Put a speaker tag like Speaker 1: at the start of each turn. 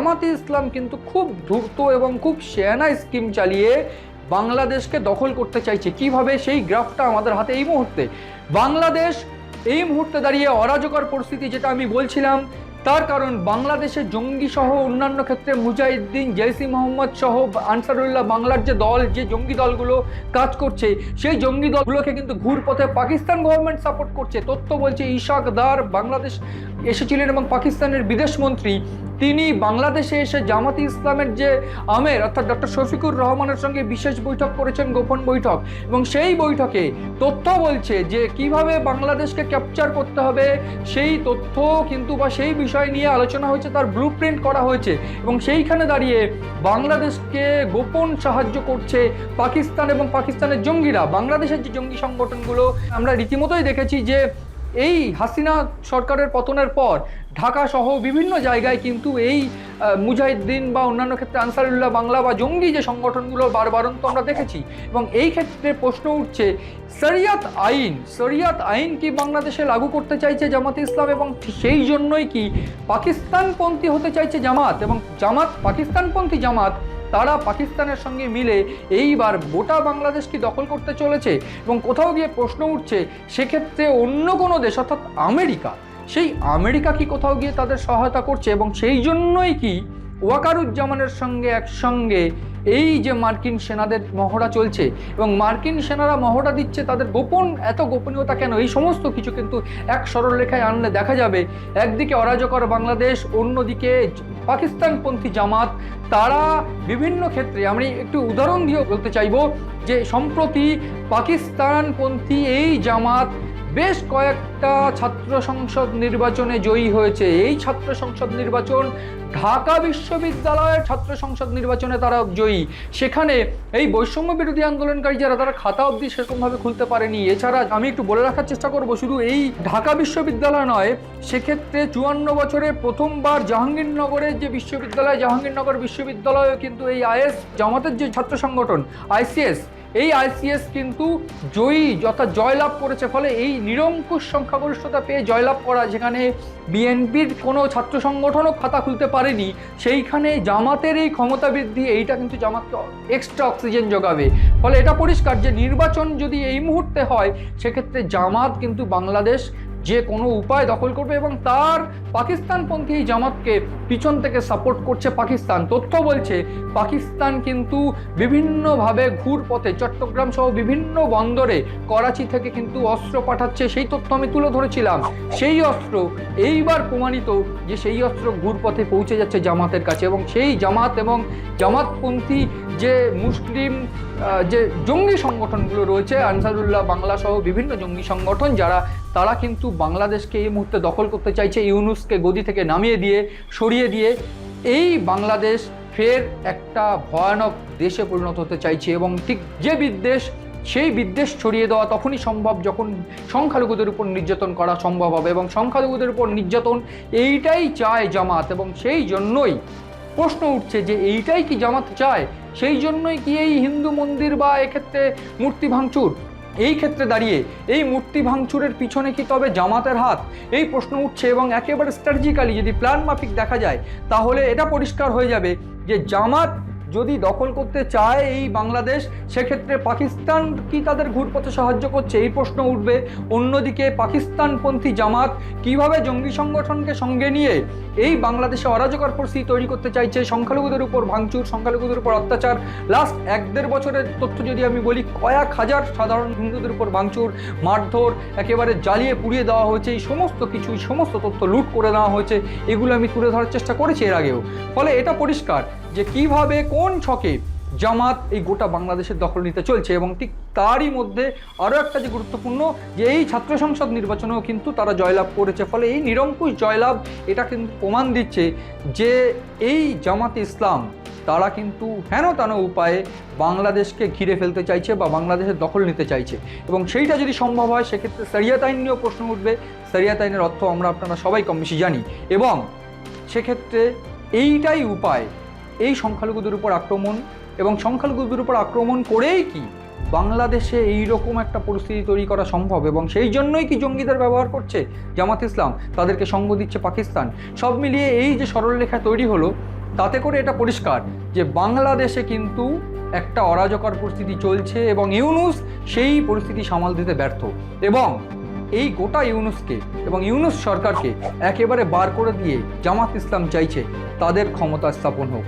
Speaker 1: জামাতে ইসলাম কিন্তু খুব দ্রুত এবং খুব শেয়ানা স্কিম চালিয়ে বাংলাদেশকে দখল করতে চাইছে। কীভাবে? সেই গ্রাফটা আমাদের হাতে এই মুহূর্তে। বাংলাদেশ এই মুহূর্তে দাঁড়িয়ে অরাজকর পরিস্থিতি যেটা আমি বলছিলাম, তার কারণ বাংলাদেশে জঙ্গি সহ অন্যান্য ক্ষেত্রে মুজাহিদ্দিন জৈসি মোহাম্মদ সহ আনসারুল্লাহ বাংলার যে দল, যে জঙ্গি দলগুলো কাজ করছে, সেই জঙ্গি দলগুলোকে কিন্তু ঘুরপথে পাকিস্তান গভর্নমেন্ট সাপোর্ট করছে। তথ্য বলছে ইশাক দার বাংলাদেশ এসেছিলেন এবং পাকিস্তানের বিদেশমন্ত্রী তিনি বাংলাদেশে এসে জামাতি ইসলামের যে আমের, অর্থাৎ ডক্টর শফিকুর রহমানের সঙ্গে বিশেষ বৈঠক করেছেন, গোপন বৈঠক। এবং সেই বৈঠকে তথ্য বলছে যে কীভাবে বাংলাদেশকে ক্যাপচার করতে হবে, সেই তথ্য কিন্তু বা সেই বিষয় নিয়ে আলোচনা হয়েছে, তার ব্লু করা হয়েছে। এবং সেইখানে দাঁড়িয়ে বাংলাদেশকে গোপন সাহায্য করছে পাকিস্তান এবং পাকিস্তানের জঙ্গিরা। বাংলাদেশের যে জঙ্গি সংগঠনগুলো, আমরা রীতিমতোই দেখেছি যে এই হাসিনা সরকারের পতনের পর ঢাকা সহ বিভিন্ন জায়গায় কিন্তু এই মুজাহিদ্দিন বা অন্যান্য ক্ষেত্রে আনসারুল্লাহ বাংলা বা জঙ্গি যে সংগঠনগুলো বারবারন্ত আমরা দেখেছি, এবং এই ক্ষেত্রে প্রশ্ন উঠছে, শরিয়াত আইন শরিয়াত আইন কি বাংলাদেশে লাগু করতে চাইছে জামাতে ইসলাম এবং সেই জন্যই কি পাকিস্তানপন্থী হতে চাইছে জামাত? এবং জামাত, পাকিস্তানপন্থী জামাত তারা পাকিস্তানের সঙ্গে মিলে এইবার গোটা বাংলাদেশ কি দখল করতে চলেছে এবং কোথাও গিয়ে প্রশ্ন উঠছে, সেক্ষেত্রে অন্য কোনো দেশ, অর্থাৎ আমেরিকা, সেই আমেরিকা কি কোথাও গিয়ে তাদের সহায়তা করছে এবং সেই জন্যই কি ওয়াকারুজ্জামানের সঙ্গে একসঙ্গে এই যে মার্কিন সেনাদের মহড়া চলছে এবং মার্কিন সেনারা মহড়া দিচ্ছে তাদের গোপন, এত গোপনীয়তা কেন? এই সমস্ত কিছু কিন্তু এক সরল রেখায় আনলে দেখা যাবে। একদিকে অরাজকর বাংলাদেশ, অন্যদিকে পাকিস্তানপন্থী জামাত। তারা বিভিন্ন ক্ষেত্রে, আমি একটু উদাহরণ দিয়ে বলতে চাইব যে সম্প্রতি পাকিস্তানপন্থী এই জামাত বেশ কয়েকটা ছাত্র সংসদ নির্বাচনে জয়ী হয়েছে। এই ছাত্র সংসদ নির্বাচন ঢাকা বিশ্ববিদ্যালয়ের ছাত্র সংসদ নির্বাচনে তারা জয়ী। সেখানে এই বৈষম্য বিরোধী আন্দোলনকারী যারা, তারা খাতা অবধি সেরকমভাবে খুলতে পারেনি। এছাড়া আমি একটু বলে রাখার চেষ্টা করব, শুধু এই ঢাকা বিশ্ববিদ্যালয় নয়, সেক্ষেত্রে চুয়ান্ন বছরে প্রথমবার জাহাঙ্গীরনগরের যে বিশ্ববিদ্যালয়, জাহাঙ্গীরনগর বিশ্ববিদ্যালয়ে কিন্তু এই আইএস জামাতের যে ছাত্র সংগঠন, আইসিএস, এই আইসিএস কিন্তু জয়ী, যথা জয়লাভ করেছে। ফলে এই নিরঙ্কুশ সংখ্যাগরিষ্ঠতা পেয়ে জয়লাভ করা, যেখানে বিএনপির কোনো ছাত্র সংগঠনও খাতা খুলতে পারেনি, সেইখানে জামাতের এই ক্ষমতা বৃদ্ধি, এইটা কিন্তু জামাতকে এক্সট্রা অক্সিজেন যোগাবে। ফলে এটা পরিষ্কার যে নির্বাচন যদি এই মুহূর্তে হয়, সেক্ষেত্রে জামাত কিন্তু বাংলাদেশ যে কোনো উপায় দখল করবে এবং তার পাকিস্তানপন্থী জামাতকে পিছন থেকে সাপোর্ট করছে পাকিস্তান। তথ্য বলছে, পাকিস্তান কিন্তু বিভিন্নভাবে ঘুরপথে, চট্টগ্রাম সহ বিভিন্ন বন্দরে করাচি থেকে কিন্তু অস্ত্র পাঠাচ্ছে, সেই তথ্য আমি তুলে ধরেছিলাম। সেই অস্ত্র এইবার প্রমাণিত যে সেই অস্ত্র ঘুরপথে পৌঁছে যাচ্ছে জামাতের কাছে এবং সেই জামাত এবং জামাতপন্থী যে মুসলিম যে জঙ্গি সংগঠনগুলো রয়েছে, আনসারুল্লাহ বাংলা সহ বিভিন্ন জঙ্গি সংগঠন যারা, তারা কিন্তু বাংলাদেশকে এই মুহূর্তে দখল করতে চাইছে ইউনুসকে গদি থেকে নামিয়ে দিয়ে, সরিয়ে দিয়ে, এই বাংলাদেশ ফের একটা ভয়ানক দেশে পরিণত হতে চাইছে এবং ঠিক যে বিদ্বেষ, সেই বিদ্বেষ ছড়িয়ে দেওয়া তখনই সম্ভব যখন সংখ্যালঘুদের উপর নির্যাতন করা সম্ভব হবে এবং সংখ্যালঘুদের উপর নির্যাতন এইটাই চায় জামাত এবং সেই জন্যই প্রশ্ন উঠছে যে এইটাই কি জামাত চায়? সেই জন্যই কি এই হিন্দু মন্দির বা এক্ষেত্রে মূর্তি ভাঙচুর? এই ক্ষেত্রে দাঁড়িয়ে এই মূর্তি ভাঙচুরের পিছনে কি তবে জামাতের হাত? এই প্রশ্ন উঠছে এবং একেবারে স্ট্র্যাটেজিক্যালি যদি প্ল্যান মাফিক দেখা যায়, তাহলে এটা পরিষ্কার হয়ে যাবে যে জামাত যদি দখল করতে চায় এই বাংলাদেশ, সেক্ষেত্রে পাকিস্তান কি তাদের ঘুরপথে সাহায্য করছে? এই প্রশ্ন উঠবে। অন্যদিকে পাকিস্তানপন্থী জামাত কীভাবে জঙ্গি সংগঠনকে সঙ্গে নিয়ে এই বাংলাদেশে অরাজকর পরিস্থিতি তৈরি করতে চাইছে? সংখ্যালঘুদের উপর ভাঙচুর, সংখ্যালঘুদের উপর অত্যাচার। লাস্ট এক দেড় বছরের তথ্য যদি আমি বলি, কয়েক হাজার সাধারণ হিন্দুদের উপর ভাঙচুর, মারধর, একেবারে জ্বালিয়ে পুড়িয়ে দেওয়া হয়েছে। এই সমস্ত কিছু সমস্ত তথ্য লুট করে নেওয়া হয়েছে। এগুলো আমি তুলে ধরার চেষ্টা করেছি এর আগেও। ফলে এটা পরিষ্কার। যে কীভাবে, কোন ছকে জামাত এই গোটা বাংলাদেশের দখল নিতে চলছে এবং ঠিক তারই মধ্যে আরও একটা যে গুরুত্বপূর্ণ যে এই ছাত্র সংসদ নির্বাচনেও কিন্তু তারা জয়লাভ করেছে। ফলে এই নিরঙ্কুশ জয়লাভ এটা কিন্তু প্রমাণ দিচ্ছে যে এই জামাত ইসলাম তারা কিন্তু হেন তেন উপায়ে বাংলাদেশকে ঘিরে ফেলতে চাইছে বা বাংলাদেশের দখল নিতে চাইছে। এবং সেইটা যদি সম্ভব হয়, সেক্ষেত্রে সারিয়াত আইন নিয়েও প্রশ্ন উঠবে। সারিয়াত আইনের অর্থ আমরা আপনারা সবাই কম বেশি জানি। এবং সেক্ষেত্রে এইটাই উপায় এই সংখ্যালঘুদের উপর আক্রমণ এবং সংখ্যালঘুদের উপর আক্রমণ করেই কি বাংলাদেশে এই রকম একটা পরিস্থিতি তৈরি করা সম্ভব এবং সেই জন্যই কি জঙ্গিদের ব্যবহার করছে? জামাত ইসলাম, তাদেরকে সঙ্গ দিচ্ছে পাকিস্তান। সব মিলিয়ে এই যে সরলরেখা তৈরি হলো, তাতে করে এটা পরিষ্কার যে বাংলাদেশে কিন্তু একটা অরাজকর পরিস্থিতি চলছে এবং ইউনুস সেই পরিস্থিতি সামাল দিতে ব্যর্থ। এবং এই গোটা ইউনুসকে এবং ইউনুস সরকারকে একেবারে বার করে দিয়ে জামাত ইসলাম চাইছে তাদের ক্ষমতা স্থাপন হোক।